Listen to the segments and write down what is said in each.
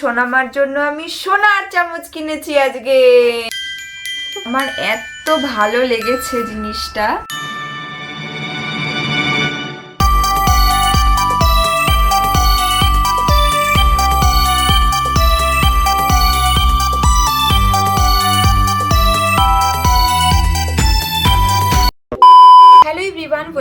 সোনামার জন্য আমি সোনার চামচ কিনেছি আজকে। আমার এত ভালো লেগেছে জিনিসটা।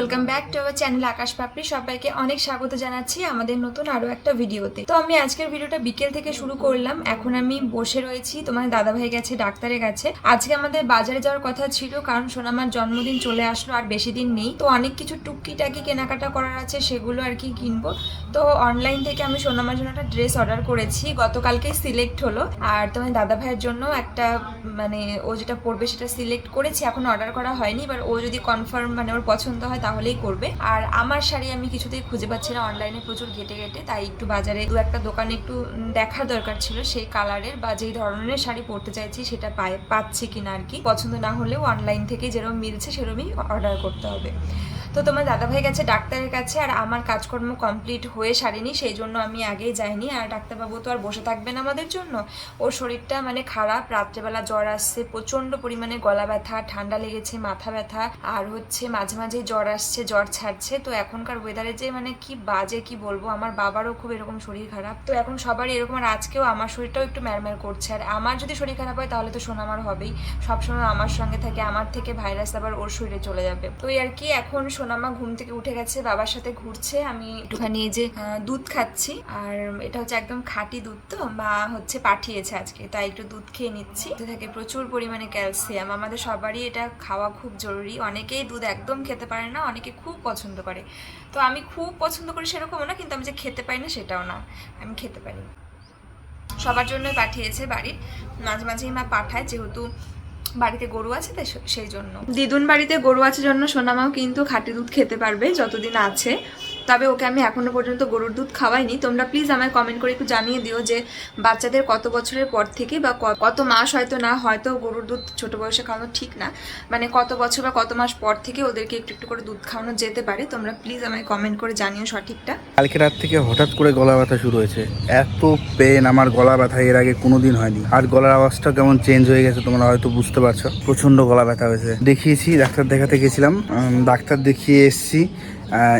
Welcome back to our channel Akash Papri সবাইকে অনেক স্বাগত জানাচ্ছি আমাদের নতুন আরও একটা ভিডিওতে। তো আমি আজকের ভিডিওটা বিকেল থেকে শুরু করলাম। এখন আমি বসে রয়েছি, তোমার দাদা ভাই গেছে ডাক্তারের কাছে আজকে আমাদের বাজারে যাওয়ার কথা ছিল, কারণ সোনামার জন্মদিন চলে আসলো আর বেশি দিন নেই। তো অনেক কিছু টুকিটাকি কেনাকাটা করার আছে, সেগুলো আর কি কিনবো। তো অনলাইন থেকে আমি সোনামার জন্য একটা ড্রেস অর্ডার করেছি। গতকালকেই সিলেক্ট হলো। আর তোমার দাদা ভাইয়ের জন্য একটা মানে ও যেটা পড়বে সেটা সিলেক্ট করেছি। এখন অর্ডার করা হয়নি এবার ও যদি কনফার্ম মানে ওর পছন্দ হয় তাহলেই করবে। আর আমার শাড়ি আমি কিছুতেই খুঁজে পাচ্ছি না। অনলাইনে প্রচুর ঘেটে ঘেটে। তাই একটু বাজারে দু একটা দোকানে একটু দেখার দরকার ছিল সেই কালারের বা যেই ধরনের শাড়ি পরতে চাইছি সেটা পাই, পাচ্ছি কিনা আর কি। পছন্দ না হলেও অনলাইন থেকে যেরকম মিলছে সেরকমই অর্ডার করতে হবে। তো তোমার দাদাভাই গেছে ডাক্তারের কাছে আর আমার কাজকর্ম কমপ্লিট হয়ে সারেনি, সেই জন্য আমি আগেই যাইনি। আর ডাক্তারবাবু তো আর বসে থাকবেন আমাদের জন্য। ওর শরীরটা মানে খারাপ, রাত্রেবেলা জ্বর আসছে, প্রচণ্ড পরিমাণে গলা ব্যথা, ঠান্ডা লেগেছে, মাথা ব্যথা, আর হচ্ছে মাঝে মাঝে জ্বর আসছে। জ্বর ছাড়ছে, তো এখনকার ওয়েদারে যে মানে কি বাজে কি বলব? আমার বাবারও খুব এরকম শরীর খারাপ। তো এখন সবারই এরকম, আর আজকেও আমার শরীরটাও একটু ম্যারম্যার করছে। আর আমার যদি শরীর খারাপ হয়, তাহলে তো সোনামার হবেই। সবসময় আমার সঙ্গে থাকে, আমার থেকে ভাইরাস আবার ওর শরীরে চলে যাবে। তো আর কি, এখন সোনামা ঘুম থেকে উঠে গেছে, বাবার সাথে ঘুরছে। আমি একটুখানি যে দুধ খাচ্ছি। আর এটা হচ্ছে একদম খাঁটি দুধ তো, মা হচ্ছে পাঠিয়েছে আজকে, তাই একটু দুধ খেয়ে নিচ্ছি। থাকে প্রচুর পরিমাণে ক্যালসিয়াম। আমাদের সবারই এটা খাওয়া খুব জরুরি। অনেকেই দুধ একদম খেতে পারে না, অনেকে খুব পছন্দ করে। তো আমি খুব পছন্দ করি সেরকমও না, কিন্তু আমি যে খেতে পারি না সেটাও না। আমি খেতে পারি। সবার জন্যই পাঠিয়েছে বাড়ির। মাঝে মাঝেই মা পাঠায়, যেহেতু বাড়িতে গরু আছে তাই সেই জন্য। দিদুন বাড়িতে গরু আছে জন্য সোনামাও কিন্তু খাঁটি দুধ খেতে পারবে যতদিন আছে। তবে ওকে আমি এখনও পর্যন্ত গরুর দুধ খাওয়াইনি। তোমরা প্লিজ আমায় কমেন্ট করে একটু জানিয়ে দিও যে বাচ্চাদের কত বছরের পর থেকে বা কত মাস হয়তো না, হয়তো গরুর দুধ ছোট বয়সে খাওয়ানো ঠিক না। মানে কত বছর বা কত মাস পর থেকে ওদেরকে একটু একটু করে দুধ খাওয়ানো যেতে পারে। তোমরা প্লিজ আমায় কমেন্ট করে জানিও সঠিকটা। কালকে রাত থেকে হঠাৎ করে গলা ব্যথা শুরু হয়েছে। এত পেন আমার গলা ব্যথা এর আগে কোনোদিন হয়নি। আর গলার আওয়াজটা কেমন চেঞ্জ হয়ে গেছে তোমরা হয়তো বুঝতে পারছ। প্রচণ্ড গলা ব্যথা হয়েছে। দেখিয়েছি, ডাক্তার দেখাতে গেছিলাম। ডাক্তার দেখিয়ে এসেছি।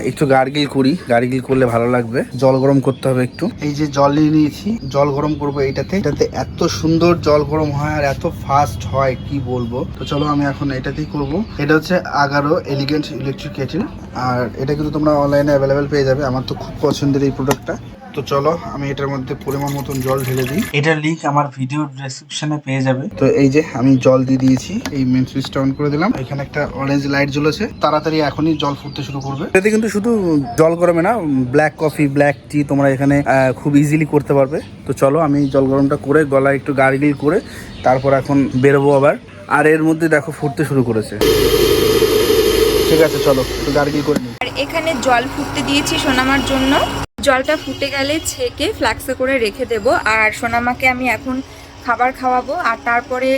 একটু গার্গিল করি। গার্গিল করলে ভালো লাগবে। জল গরম করতে হবে একটু। এই যে জল নিয়ে নিয়েছি, জল গরম করব এটাতে এটাতে এত সুন্দর জল গরম হয় আর এত ফাস্ট হয়, কি বলব? তো চলো আমি এখন এটাতেই করব। এটা হচ্ছে আগারো এলিগেন্ট ইলেকট্রিক কেটেল আর এটা কিন্তু তোমরা অনলাইনে অ্যাভেলেবেল পেয়ে যাবে। আমার তো খুব পছন্দের এই প্রোডাক্টটা তো চলো আমি এটার মধ্যে পরিমাণ মতন জল ঢেলে দিই। এটার লিংক আমার ভিডিও ডেসক্রিপশনে পেয়ে যাবে। তো এই যে আমি জল দিয়ে দিয়েছি এই মেন সুইচটা অন করে দিলাম। এখানে একটা অরেঞ্জ লাইট জ্বলেছে। তাড়াতাড়ি এখনই জল ফুটতে শুরু করবে। এতে কিন্তু শুধু জল গরমে না ব্ল্যাক কফি ব্ল্যাক টি তোমরা এখানে খুব ইজিলি করতে পারবে। তো চলো আমি জল গরমটা করে গলায় একটু গার্গিল করে তারপর এখন বেরোবো আবার। আর এর মধ্যে দেখো ফুটতে শুরু করেছে। ঠিক আছে চলো একটু গার্গিল করে নিই। আর এখানে জল ফুটতে দিয়েছি সোনামার জন্য। জলটা ফুটে গেলে ছেঁকে ফ্লাক্সে করে রেখে দেব। আর সোনামাকে আমি এখন খাবার খাওয়াবো। আর তারপরে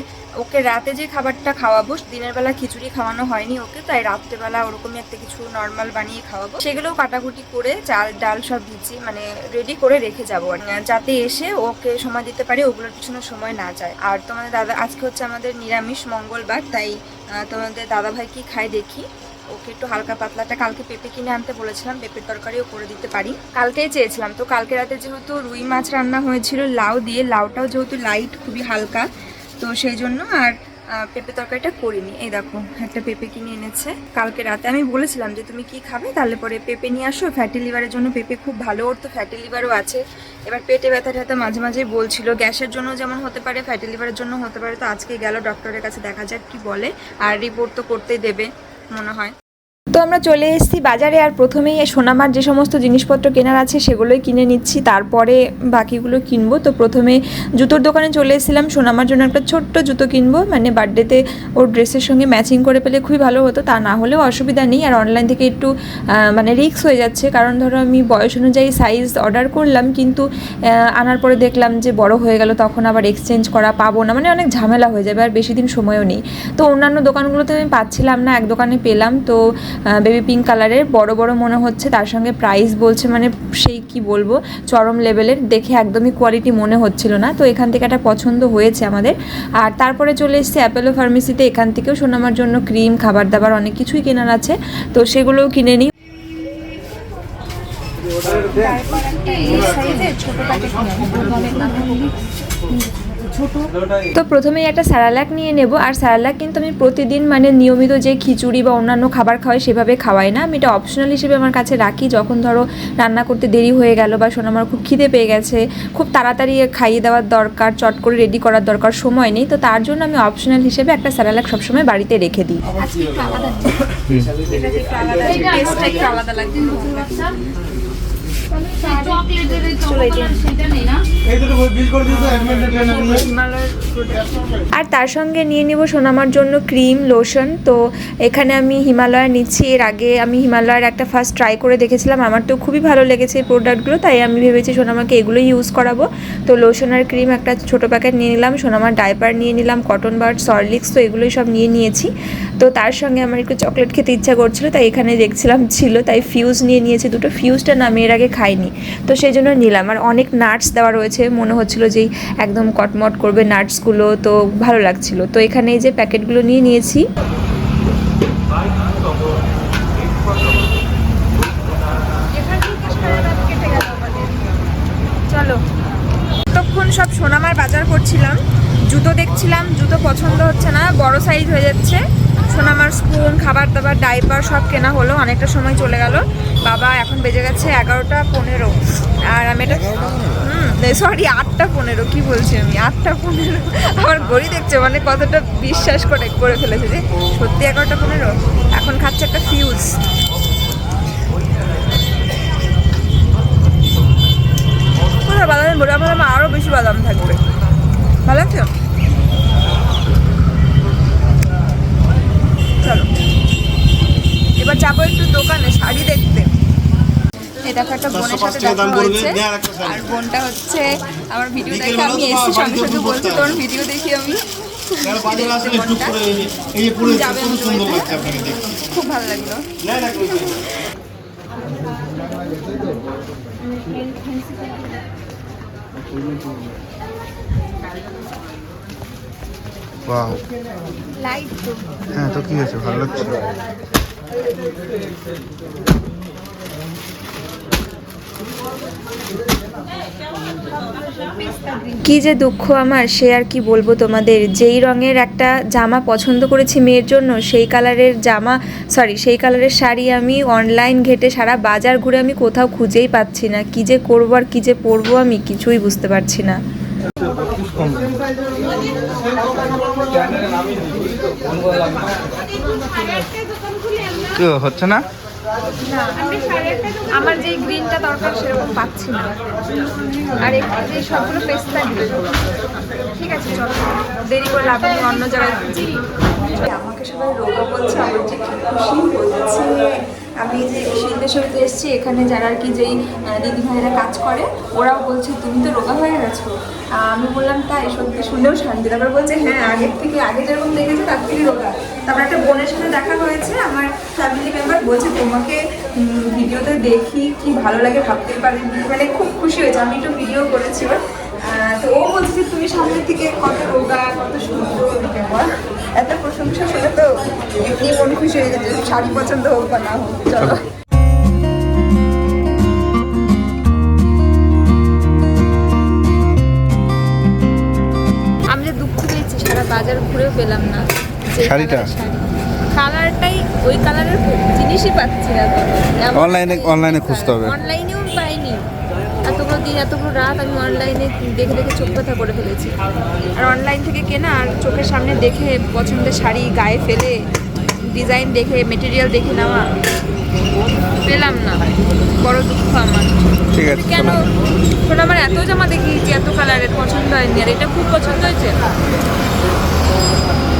ওকে রাতে যে খাবারটা খাওয়াবো, দিনের বেলা খিচুড়ি খাওয়ানো হয়নি ওকে, তাই রাত্রেবেলা ওরকমই একটা কিছু নর্মাল বানিয়ে খাওয়াবো। সেগুলোও কাটাকুটি করে চাল, ডাল সব ভিজিয়ে মানে রেডি করে রেখে যাব যাতে এসে ওকে সময় দিতে পারি, ওগুলোর পিছনে সময় না যায়। আর তোমাদের দাদা, আজকে হচ্ছে আমাদের নিরামিষ মঙ্গলবার, তাই তোমাদের দাদা ভাই কি খায় দেখি। ওকে একটু হালকা পাতলাটা কালকে পেঁপে কিনে আনতে বলেছিলাম, পেঁপের তরকারিও করে দিতে পারি। কালকেই চেয়েছিলাম, তো কালকে রাতে যেহেতু রুই মাছ রান্না হয়েছিল, লাউ দিয়ে, লাউটাও যেহেতু লাইট খুবই হালকা, তো সেই জন্য আর পেঁপে তরকারিটা করিনি। এই দেখো, একটা পেঁপে কিনে এনেছে। কালকে রাতে আমি বলেছিলাম যে তুমি কি খাবে, তাহলে পরে পেঁপে নিয়ে আসো। ফ্যাটি লিভারের জন্য পেঁপে খুব ভালো, ওর তো ফ্যাটি লিভারও আছে। এবার পেটে ব্যথা ট্যাথা মাঝে মাঝেই বলছিল, গ্যাসের জন্য যেমন হতে পারে ফ্যাটি লিভারের জন্য হতে পারে। তো আজকে গেল ডক্টরের কাছে দেখা যাক কি বলে। আর রিপোর্ট তো করতেই দেবে, মনে হয়। তো আমরা চলে এসেছি বাজারে আর প্রথমেই সোনামার যে সমস্ত জিনিসপত্র কেনার আছে সেগুলোই কিনে নিচ্ছি। তারপরে বাকিগুলো কিনবো। তো প্রথমে জুতোর দোকানে চলে এসেছিলাম। সোনামার জন্য একটা ছোট্ট জুতো কিনবো। মানে বার্থডেতে ওর ড্রেসের সঙ্গে ম্যাচিং করে পেলে খুবই ভালো হতো। তা না হলেও অসুবিধা নেই। আর অনলাইন থেকে একটু মানে রিস্ক হয়ে যাচ্ছে। কারণ ধরো আমি বয়স অনুযায়ী সাইজ অর্ডার করলাম। কিন্তু আনার পরে দেখলাম যে বড় হয়ে গেল। তখন আবার এক্সচেঞ্জ করা পাবো না। মানে অনেক ঝামেলা হয়ে যাবে। আর বেশি দিন সময়ও নেই। তো অন্যান্য দোকানগুলোতে আমি পাচ্ছিলাম না। এক দোকানে পেলাম। তো বেবি পিঙ্ক কালারের বড় বড় মনে হচ্ছে, তার সঙ্গে প্রাইস বলছে মানে সেই কি বলব, চরম লেভেলের দেখে একদমই কোয়ালিটি মনে হচ্ছিল না। তো এখান থেকে একটা পছন্দ হয়েছে আমাদের। আর তারপরে চলে এসেছে অ্যাপেলো ফার্মেসিতে এখান থেকেও সোনামার জন্য ক্রিম খাবার দাবার অনেক কিছুই কেনার আছে। তো সেগুলোও কিনে নিই। তো প্রথমেই একটা স্যারালাক নিয়ে নেব। আর স্যারালাক কিন্তু আমি প্রতিদিন মানে নিয়মিত যে খিচুড়ি বা অন্যান্য খাবার খাওয়াই সেভাবে খাওয়াই না। আমি এটা অপশনাল হিসেবে আমার কাছে রাখি। যখন ধরো রান্না করতে দেরি হয়ে গেল বা শোনা আমার খুব খিদে পেয়ে গেছে খুব তাড়াতাড়ি খাইয়ে দেওয়ার দরকার চট করে রেডি করার দরকার সময় নেই। তো তার জন্য আমি অপশনাল হিসেবে একটা স্যারালাক সবসময় বাড়িতে রেখে দিই। আলাদা লাগছে চকলেটের সেটা নেই না আর তার সঙ্গে নিয়ে নিব সোনামার জন্য ক্রিম, লোশন। তো এখানে আমি হিমালয় নিচ্ছি। এর আগে আমি হিমালয়ের একটা ফার্স্ট ট্রাই করে দেখেছিলাম। আমার তো খুবই ভালো লেগেছে এই প্রোডাক্টগুলো তাই আমি ভেবেছি সোনামাকে এগুলোই ইউজ করাবো। তো লোশন আর ক্রিম একটা ছোটো প্যাকেট নিয়ে নিলাম। সোনামার ডাইপার নিয়ে নিলাম কটন বার্ড সরলিক্স তো এগুলোই সব নিয়ে নিয়েছি। তো তার সঙ্গে আমার একটু চকলেট খেতে ইচ্ছা করছিল, তাই এখানে দেখছিলাম ছিল, তাই ফিউজ নিয়ে নিয়েছি। দুটো ফিউজটা না আমি এর আগে খাইনি। তো সেই জন্য নিলাম। আর অনেক নাটস দেওয়া রয়েছে। মনে হচ্ছিল যেই একদম কটমট করবে নাটসগুলো, তো ভালো লাগছিল। তো এখানে এই যে প্যাকেটগুলো নিয়ে নিয়েছি। চলো। সব সোনামার বাজার করছিলাম। জুতো দেখছিলাম। জুতো পছন্দ হচ্ছে না। বড় সাইজ হয়ে যাচ্ছে। সোনামার স্পুন খাবার দাবার ডাইপার সব কেনা হলো অনেকটা সময় চলে গেল। বাবা এখন বেজে গেছে এগারোটা পনেরো। আর আমি এটা হুম সরি আটটা পনেরো কি বলছি আমি? আটটা পনেরো। আমার ঘড়ি দেখছে মানে কতটা বিশ্বাস করে করে ফেলেছে যে সত্যি এগারোটা পনেরো? এখন খাচ্ছে একটা ফিউজ কোথায় বাদামের বড়ি আমার আমার আরও বেশি বাদাম থাকবে। ভালো লাগছে যাব একটু দোকানে শাড়ি দেখতে। একটা বোনের সাথে দেখা হয়েছে। আর বোনটা হচ্ছে আমার ভিডিও দেখে আমি এসেছি সঙ্গে সঙ্গে বলছে তোর ভিডিও দেখি আমি খুব ভালো লাগল। লাইট তো। হ্যাঁ তো কি হয়েছে ভালো লাগছে? কি যে দুঃখ আমার, সে আর কি বলব তোমাদের? যেই রঙের একটা জামা পছন্দ করেছি মেয়ের জন্য, সেই কালারের জামা সরি সেই কালারের শাড়ি আমি অনলাইন ঘেটে সারা বাজার ঘুরে আমি কোথাও খুঁজেই পাচ্ছি না। কি যে করব আর কি যে পরবো আমি কিছুই বুঝতে পারছি না। কি হচ্ছে না? আমার যে গ্রিনটা দরকার সেরকম পাচ্ছি না। আর এই সবগুলো পেস্তা ঠিক আছে, চলো। দেরি করে লাভ নেই, অন্য জায়গায় আমাকে সবাই রোগা বলছে, আমার যে খুশি হচ্ছে আমি যে শিল্পের এসেছি, এখানে যারা আর কি যেই দিদিভাইরা কাজ করে, ওরাও বলছে, তুমি তো রোগা হয়ে গেছো। আমি বললাম তাই সত্যি শুনেও শান্তি। তারপর বলছে হ্যাঁ আগের থেকে, আগে যেরকম দেখেছে, তার থেকে রোগা। তারপর একটা বোনের সাথে দেখা হয়েছে, আমার ফ্যামিলি মেম্বার বলছে, তোমাকে ভিডিওতে দেখি, কি ভালো লাগে ভাবতে পারি মানে খুব খুশি হয়েছে, আমি একটু ভিডিও করেছি। তো ও বলছে যে তুমি সামনের থেকে কত রোগা কত সুন্দর এত প্রশংসা শুনে তো এমনি মন খুশি হয়ে গেছে শাড়ি পছন্দ হোক বা না হোক চলো। আমি যে দুঃখ পেয়েছি সারা বাজার ঘুরেও পেলাম না। শাড়িটা? কালারটাই ওই কালারের জিনিসই পাচ্ছি না। অনলাইনে অনলাইনে খুঁজতে হবে। অনলাইনেও দিন এতগুলো রাত আমি অনলাইনে দেখে দেখে চোখ কথা করে ফেলেছি। আর অনলাইন থেকে কেনা আর চোখের সামনে দেখে পছন্দের শাড়ি গায়ে ফেলে ডিজাইন দেখে মেটেরিয়াল দেখে নেওয়া পেলাম না। বড় দুঃখ আমার। ঠিক আছে কেন। শোন। আমার এত জামা দেখিয়েছি এত কালারের পছন্দ হয়নি আর এটা খুব পছন্দ হয়েছে।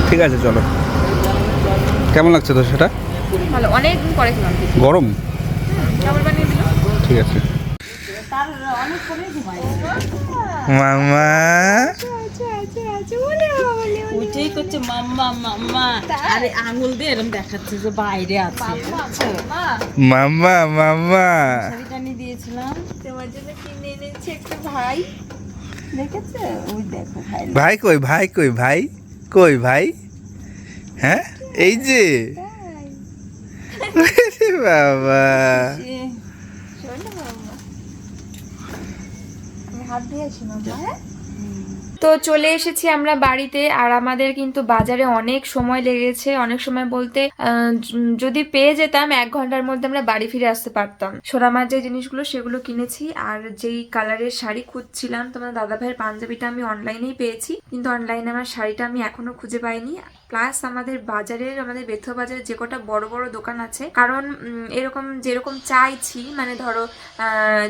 ঠিক আছে চলো। কেমন লাগছে তো সেটা? ভালো অনেক দিন পরে খেলাম। গরম? কেমন বানিয়ে দিল। ঠিক আছে। মামা। ওইটাই করছে মাম্মা মাম্মা। আরে আঙুল দিয়ে এরকম দেখাচ্ছে যে বাইরে আছে। মাম্মা মাম্মা। শাড়িটা দিয়েছিলাম। তোমার জন্য কিনে এনেছি একটা ভাই। দেখেছ? ওই দেখো ভাই। ভাই কই ভাই কই ভাই কই ভাই? হ্যাঁ? এই যে। বাবা শোনো বাবা আমি হাত দিয়ে আসি মামা হ্যাঁ? তো চলে এসেছি আমরা বাড়িতে আর আমাদের কিন্তু বাজারে অনেক সময় লেগেছে। অনেক সময় বলতে যদি পেয়ে যেতাম এক ঘণ্টার মধ্যে আমরা বাড়ি ফিরে আসতে পারতাম। সোনামার যে জিনিসগুলো সেগুলো কিনেছি আর যেই কালারের শাড়ি খুঁজছিলাম তোমার দাদা ভাইয়ের পাঞ্জাবিটা আমি অনলাইনেই পেয়েছি। কিন্তু অনলাইনে আমার শাড়িটা আমি এখনও খুঁজে পাইনি। প্লাস আমাদের বাজারের, আমাদের বেথ বাজারে যে কটা বড় বড় দোকান আছে, কারণ এরকম যেরকম চাইছি মানে ধরো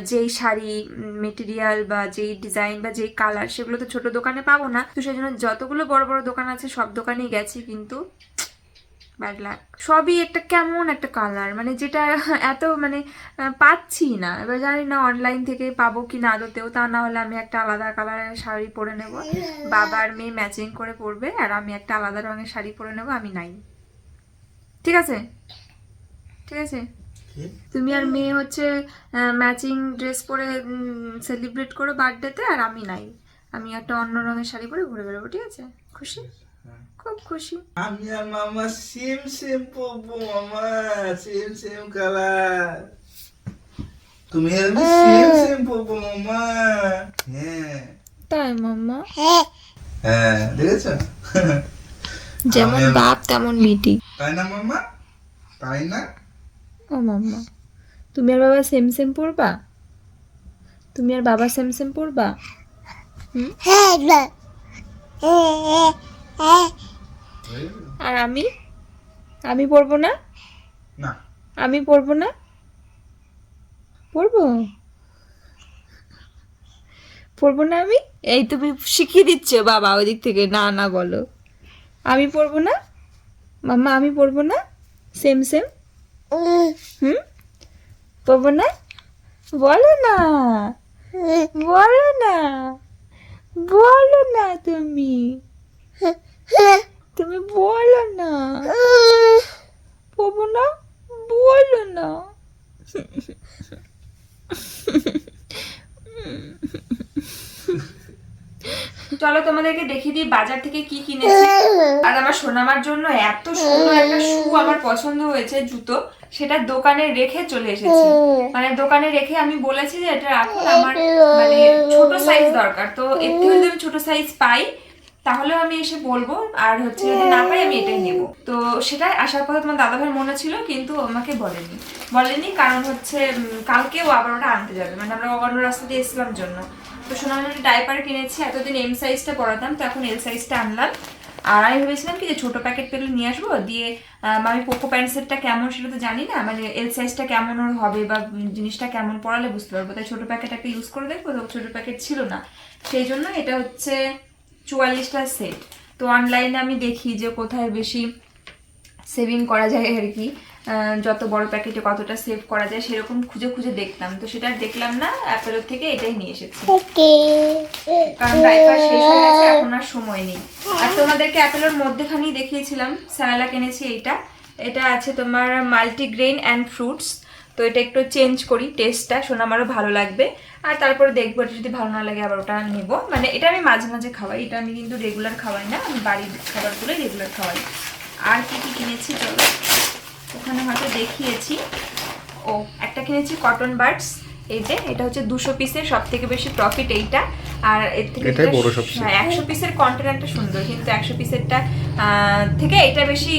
যেই শাড়ি মেটেরিয়াল বা যেই ডিজাইন বা যেই কালার সেগুলো তো ছোট দোকানে পাবো না। তো সেই জন্য যতগুলো বড় বড় দোকান আছে, সব দোকানেই গেছি, কিন্তু ব্যাড লাক সবই একটা কেমন একটা কালার মানে যেটা এত মানে পাচ্ছি না। এবার জানি না অনলাইন থেকে পাবো কি না আদতেও তা না হলে আমি একটা আলাদা কালারের শাড়ি পরে নেব। বাবার মেয়ে ম্যাচিং করে পরবে আর আমি একটা আলাদা রঙের শাড়ি পরে নেব আমি নাই। ঠিক আছে? ঠিক আছে? তুমি আর মেয়ে হচ্ছে ম্যাচিং ড্রেস পরে সেলিব্রেট করো বার্থডেতে আর আমি নাই। আমি একটা অন্য রঙের শাড়ি পরে ঘুরে বেরোবো ঠিক আছে? খুশি? খুব খুশি। আমি আর মামা সেম সেম পরবো মামা সেম সেম কালার তুমি আর আমি সেম সেম পরবো মামা। হ্যাঁ। তাই মাম্মা? হ্যাঁ দেখেছ? যেমন বাপ তেমন মিটি। তাই না মামা তাই না? ও মামা তুমি আর বাবা সেম সেম পড়বা তুমি আর বাবা সেম সেম পড়বা হুম? আর আমি? আমি পড়ব না? না। আমি পড়ব না? পড়ব? পড়ব না আমি? এই তুমি শিখিয়ে দিচ্ছ বাবা ওদিক থেকে। না না বলো। আমি পড়ব না? মাম্মা আমি পড়ব না? Same same hmm? পড়ব না? বলো না। বলো না। বলো না তুমি। তুমি বলো না। বলো না। চলো তোমাদেরকে দেখিয়ে দিই বাজার থেকে কি কিনেছি। আর আমার সোনামার জন্য এত সুন্দর একটা শু আমার পছন্দ হয়েছে, জুতো। সেটা দোকানে রেখে চলে এসেছি। মানে দোকানে রেখে আমি বলেছি যে এটা রাখুন, আমার মানে ছোট সাইজ দরকার। তো এর থেকে যদি আমি ছোট সাইজ পাই তাহলেও আমি এসে বলব, আর হচ্ছে যদি না পাই আমি এটাই নেব। তো সেটাই আসার কথা তোমার দাদা ভাইয়ের মনে ছিল, কিন্তু আমাকে বলেনি। বলেনি কারণ হচ্ছে কালকেও আবার ওটা আনতে যাবে। মানে আমরা অন্য রাস্তা দিয়ে এসলাম জন্য। তো জন্য ডাইপার কিনেছি, এতদিন এম সাইজটা পরাতাম, তো এখন এল সাইজটা আনলাম। আর আমি ভেবেছিলাম কি যে ছোট প্যাকেট পেলে নিয়ে আসব, দিয়ে আমি পোকো প্যান্ট সেটটা কেমন সেটা তো জানি না মানে এল সাইজটা কেমন ওর হবে বা জিনিসটা কেমন পড়ালে বুঝতে পারব। তাই ছোট প্যাকেট একটা ইউজ করে দেখব, তো ছোট প্যাকেট ছিল না। সেই জন্য এটা হচ্ছে চুয়াল্লিশটা সেট তো অনলাইনে আমি দেখি যে কোথায় বেশি সেভিং করা যায় আর কি। যত বড় প্যাকেটে কতটা সেভ করা যায় সেরকম খুঁজে খুঁজে দেখলাম তো সেটা দেখলাম না অ্যাপেলোর থেকে এটাই নিয়ে এসেছি। কারণ ডাইপার শেষ হয়ে গেছে এখন আর সময় নেই। আর তোমাদেরকে অ্যাপেলোর মধ্যেখানেই দেখিয়েছিলাম স্যালালা কিনেছি এইটা। এটা আছে তোমার মাল্টিগ্রেন অ্যান্ড ফ্রুটস তো এটা একটু চেঞ্জ করি টেস্টটা শোনা আমারও ভালো লাগবে। আর তারপরে দেখব এটা যদি ভালো না লাগে আবার ওটা নেব। মানে এটা আমি মাঝে মাঝে খাওয়াই, এটা আমি কিন্তু রেগুলার খাওয়াই না, আমি বাড়ির খাবারগুলোই রেগুলার খাওয়াই। আর কি কী কিনেছি চলো? ওখানে হয়তো দেখিয়েছি। ও, একটা কিনেছি কটন বার্ডস এই যে এটা হচ্ছে দুশো পিসের সব থেকে বেশি প্রফিট এইটা। আর এর থেকে। হ্যাঁ একশো পিসের কন্টেনারটা সুন্দর কিন্তু একশো পিসেরটা থেকে এটা বেশি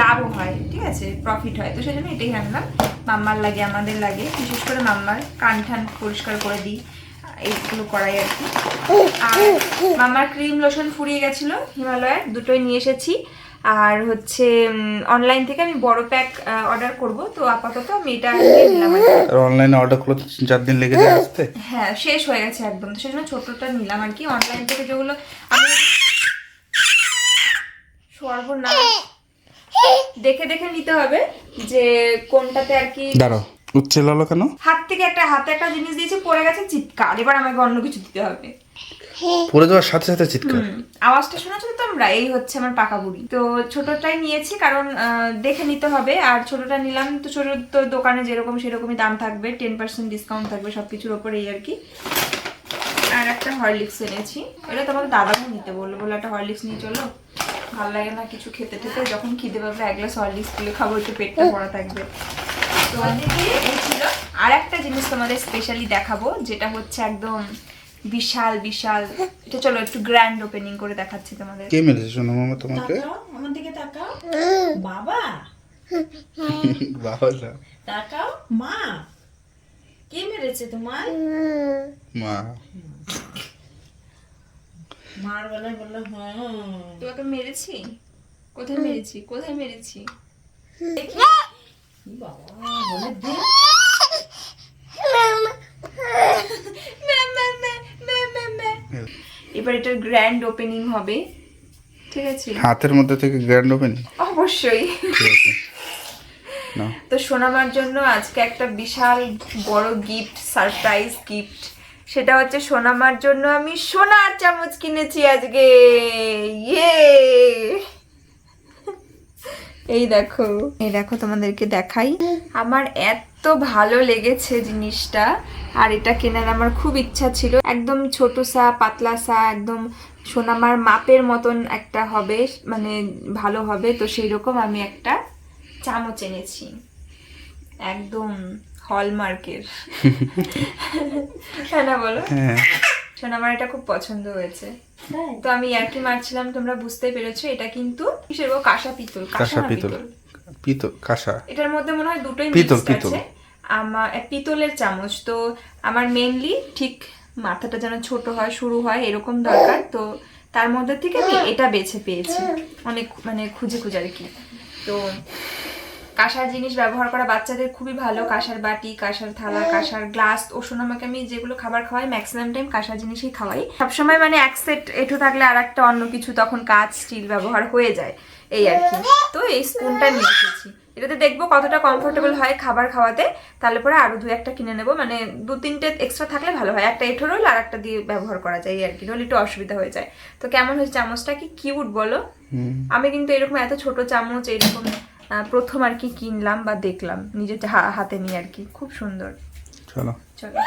লাভও হয় ঠিক আছে? প্রফিট হয়। তো সেই জন্য এটাই আনলাম মাম্মার লাগে আমাদের লাগে। বিশেষ করে মাম্মার কান ঠান পরিষ্কার করে দিই এইগুলো করাই আর কি। আর মামার ক্রিম লোশন ফুরিয়ে গেছিল হিমালয়ের দুটোই নিয়ে এসেছি। আর হচ্ছে অনলাইন থেকে আমি বড় প্যাক অর্ডার করব। তো আপাতত আমি এটা নিলাম আর। অনলাইনে অর্ডার করলে চার দিন লেগে যায় আসতে। হ্যাঁ শেষ হয়ে গেছে একদম। তো সেজন্য ছোটটা নিলাম আর কি। অনলাইন থেকে যেগুলো আমি সর্বনাশ। দেখে দেখে নিতে হবে যে কোনটাতে আর কি দাঁড়াও উচ্চে লালো কেন? হাত থেকে একটা হাতে একটা জিনিস দিয়েছে পড়ে গেছে চিৎকার। এবার আমাকে অন্য কিছু দিতে হবে। পড়ে যাওয়ার সাথে সাথে চিৎকার। আওয়াজটা শোনাচ্ছ তো তোমরা এই হচ্ছে আমার পাকা বুড়ি। তো ছোটটাই নিয়েছি কারণ আহ, দেখে নিতে হবে। আর ছোটটা নিলাম তো ছোট তো দোকানে যেরকম সেরকমই দাম থাকবে টেন পার্সেন্ট ডিসকাউন্ট থাকবে সবকিছুর ওপরে এই আর কি। আর একটা হরলিক্স এনেছি। এটা তোমাদের দাদাকে নিতে বলল বলে একটা হরলিক্স নিয়ে চলো। ভালো লাগে না কিছু খেতে খেতে যখন খিদে পাবে এক গ্লাস হরলিক্স তুলে খাব একটু পেটটা ভরা থাকবে। তো এই ছিল। আর একটা জিনিস তোমাদের স্পেশালি দেখাবো যেটা হচ্ছে একদম বিশাল বিশাল। এটা চলো একটু গ্র্যান্ড ওপেনিং করে দেখাচ্ছি তোমাদের। কে মেরেছে? শোনো মামা তোমাকে। তাকাও আমার দিকে তাকাও। বাবা। বাবা না, তাকাও মা। কে মেরেছে তোমার মা। মার বেলায় বলল হ্যাঁ। তোমাকে মেরেছি? কোথায় মেরেছি? কোথায় মেরেছি? দেখি। বাবা বলে দে। এবার এটার গ্র্যান্ড ওপেনিং হবে। ঠিক আছে? হাতের মধ্যে থেকে গ্র্যান্ড ওপেন অবশ্যই। তো সোনামার জন্য আজকে একটা বিশাল বড় গিফট সারপ্রাইজ গিফট সেটা হচ্ছে সোনামার জন্য আমি সোনার চামচ কিনেছি আজকে। ইয়ে এই দেখো। এই দেখো তোমাদেরকে দেখাই। আমার এত ভালো লেগেছে জিনিসটা। আর এটা কেনার আমার খুব ইচ্ছা ছিল। একদম ছোট সা পাতলা সা একদম সোনামার মাপের মতন একটা হবে মানে ভালো হবে। তো সেই রকম আমি একটা চামচ এনেছি। একদম হলমার্কের। হ্যাঁ না বলো। হ্যাঁ। শোনো আমার এটা খুব পছন্দ হয়েছে। তো আমি ইয়ার্কি মারছিলাম তোমরা বুঝতেই পেরেছ এটা কিন্তু? কাঁসা পিতল। কাঁসা পিতল? পিতল কাঁসা। এটার মধ্যে মনে হয় দুটোই পিতল, পিতল। আমার পিতলের চামচ। তো আমার মেনলি ঠিক মাথাটা যেন ছোট হয় শুরু হয় এরকম দরকার। তো তার মধ্যে থেকে আমি এটা বেছে পেয়েছি। অনেক মানে খুঁজে খুঁজে আর কি। তো কাঁসার জিনিস ব্যবহার করা বাচ্চাদের খুবই ভালো। কাঁসার বাটি কাঁসার থালা কাঁসার গ্লাস ওষুধ আমাকে আমি যেগুলো খাবার খাওয়াই ম্যাক্সিমাম টাইম কাঁসার জিনিসই খাওয়াই। সবসময় মানে এক সেট এঠো থাকলে আর একটা অন্য কিছু তখন কাঁচ স্টিল ব্যবহার হয়ে যায়। এই আর কি। তো এই স্পুনটা নিয়ে এসেছি। এটাতে দেখব কতটা কমফোর্টেবল হয় খাবার খাওয়াতে। তাহলে পরে আরও দু একটা কিনে নেব। মানে দু তিনটে এক্সট্রা থাকলে ভালো হয়। একটা এঠো রোল আর একটা দিয়ে ব্যবহার করা যায় এই আর কি। নইলে একটু অসুবিধা হয়ে যায়। তো কেমন হয়েছে চামচটা কি? কিউট বলো। আমি কিন্তু এরকম এত ছোট চামচ এরকম প্রথম আর কি কিনলাম বা দেখলাম। নিজের হাতে নিয়ে আর কি। খুব সুন্দর। চলো। চলো।